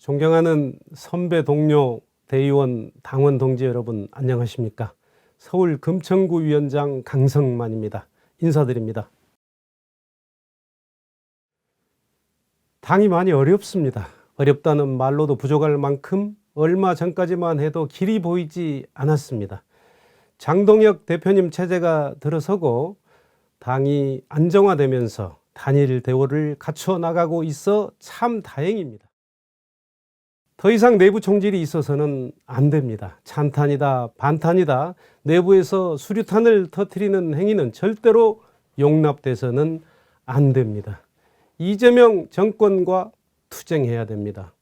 존경하는 선배 동료 대의원 당원 동지 여러분 안녕하십니까? 서울 금천구 위원장 강성만입니다. 인사드립니다. 당이 많이 어렵습니다. 어렵다는 말로도 부족할 만큼 얼마 전까지만 해도 길이 보이지 않았습니다. 장동혁 대표님 체제가 들어서고 당이 안정화되면서 단일 대우를 갖춰 나가고 있어 참 다행입니다. 더 이상 내부 총질이 있어서는 안 됩니다. 찬탄이다, 반탄이다, 내부에서 수류탄을 터트리는 행위는 절대로 용납돼서는 안 됩니다. 이재명 정권과 투쟁해야 됩니다.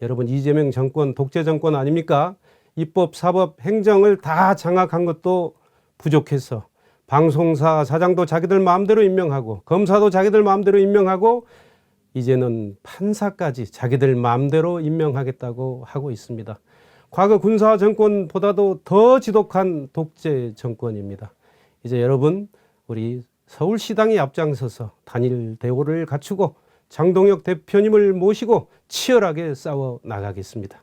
여러분, 이재명 정권 독재 정권 아닙니까? 입법, 사법, 행정을 다 장악한 것도 부족해서 방송사 사장도 자기들 마음대로 임명하고 검사도 자기들 마음대로 임명하고 이제는 판사까지 자기들 마음대로 임명하겠다고 하고 있습니다. 과거 군사 정권보다도 더 지독한 독재 정권입니다. 이제 여러분 우리 서울시당이 앞장서서 단일 대우를 갖추고 장동혁 대표님을 모시고 치열하게 싸워 나가겠습니다.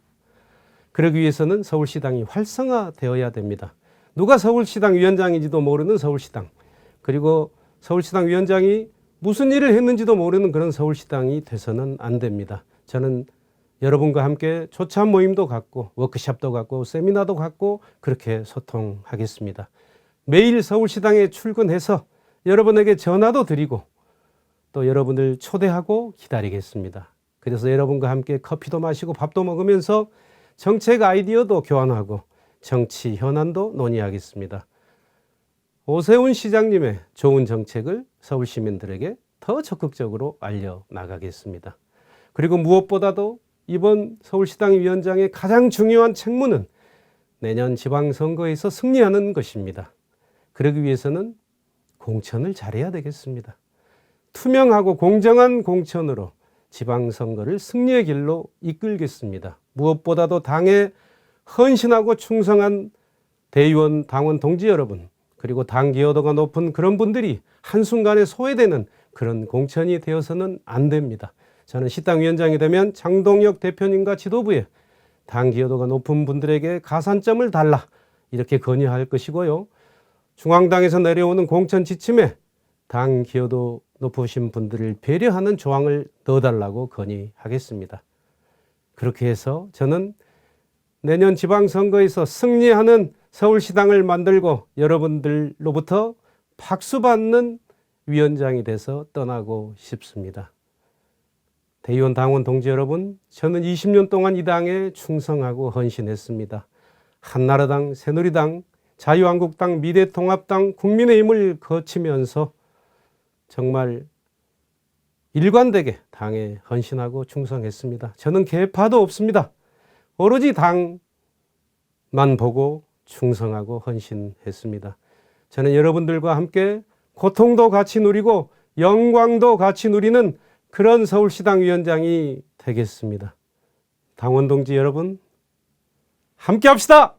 그러기 위해서는 서울시당이 활성화되어야 됩니다. 누가 서울시당 위원장인지도 모르는 서울시당 그리고 서울시당 위원장이 무슨 일을 했는지도 모르는 그런 서울시당이 돼서는 안 됩니다. 저는 여러분과 함께 조참 모임도 갖고 워크샵도 갖고 세미나도 갖고 그렇게 소통하겠습니다. 매일 서울시당에 출근해서 여러분에게 전화도 드리고 또 여러분을 초대하고 기다리겠습니다. 그래서 여러분과 함께 커피도 마시고 밥도 먹으면서 정책 아이디어도 교환하고 정치 현안도 논의하겠습니다. 오세훈 시장님의 좋은 정책을 서울 시민들에게 더 적극적으로 알려 나가겠습니다. 그리고 무엇보다도 이번 서울시당 위원장의 가장 중요한 책무는 내년 지방선거에서 승리하는 것입니다. 그러기 위해서는 공천을 잘해야 되겠습니다. 투명하고 공정한 공천으로 지방선거를 승리의 길로 이끌겠습니다. 무엇보다도 당에 헌신하고 충성한 대의원 당원 동지 여러분 그리고 당 기여도가 높은 그런 분들이 한순간에 소외되는 그런 공천이 되어서는 안 됩니다. 저는 시당 위원장이 되면 장동혁 대표님과 지도부에 당 기여도가 높은 분들에게 가산점을 달라 이렇게 건의할 것이고요. 중앙당에서 내려오는 공천 지침에 당 기여도 높으신 분들을 배려하는 조항을 넣어달라고 건의하겠습니다. 그렇게 해서 저는 내년 지방선거에서 승리하는 서울시당을 만들고 여러분들로부터 박수받는 위원장이 돼서 떠나고 싶습니다. 대의원 당원 동지 여러분, 저는 20년 동안 이 당에 충성하고 헌신했습니다. 한나라당, 새누리당, 자유한국당, 미래통합당, 국민의힘을 거치면서 정말 일관되게 당에 헌신하고 충성했습니다. 저는 개파도 없습니다. 오로지 당만 보고 충성하고 헌신했습니다. 저는 여러분들과 함께 고통도 같이 누리고 영광도 같이 누리는 그런 서울시당 위원장이 되겠습니다. 당원 동지 여러분, 함께 합시다!